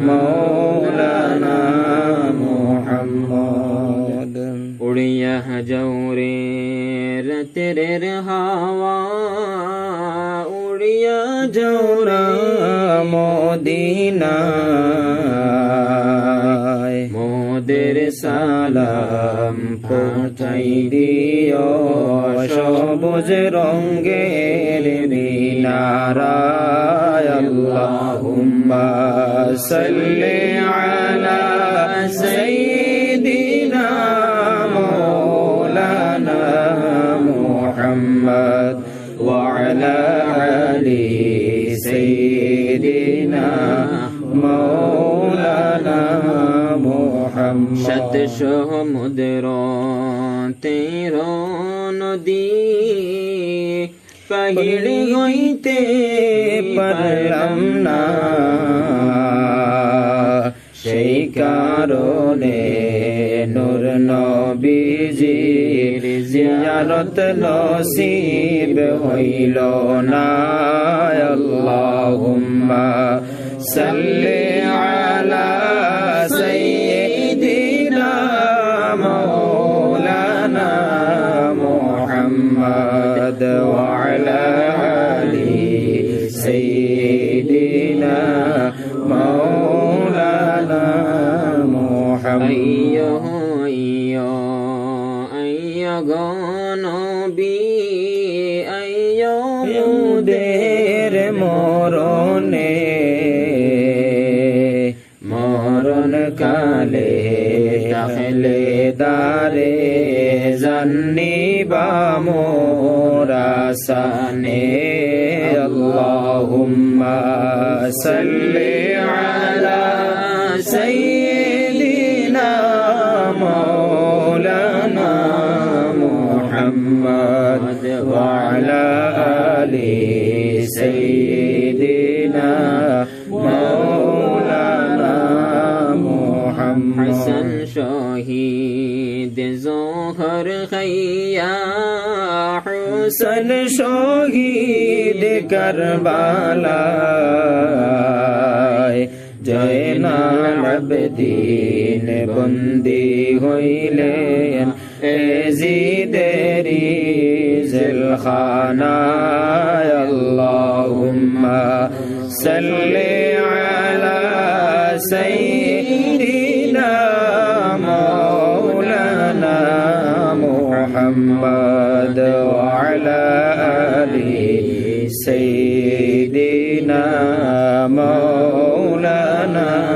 مولانا محمد উড়িয়া জৌরে রতের হাওয়া উড়িয়া জৌরা মদিনায় মোদের সালাম পৌঁছাই দিও সবুজ রঙ্গের মিনারায় اللهم صل على سيدنا مولانا محمد وعلى آل سيدنا مولانا محمد. شد شتش مدرا تيرون دين. পাহিড় হইতে পারলাম না। সেই কারণে নূর নবীজির জিয়ারত নসিব হইল না। আল্লাহুম্মা সাল্লি আলা سيدنا مولانا محمد. গনবি আয়োদের মরণে মরণ কালে তাহলে দারে জন্নি বা মোর الحسن اللهم صل على سيدنا مولانا محمد وعلى آل سيدنا مولانا محمد. حسن شاهي খাইয়া হুসন শহীদ কারবালায় জয়নাল আবদিন বন্দি হইলেন এজিদেরি জিলখানায় আল্লাহুম্মা সাল্লি আলা সাইয়্যিদিনা محمد وعلى آله سيدنا مولانا.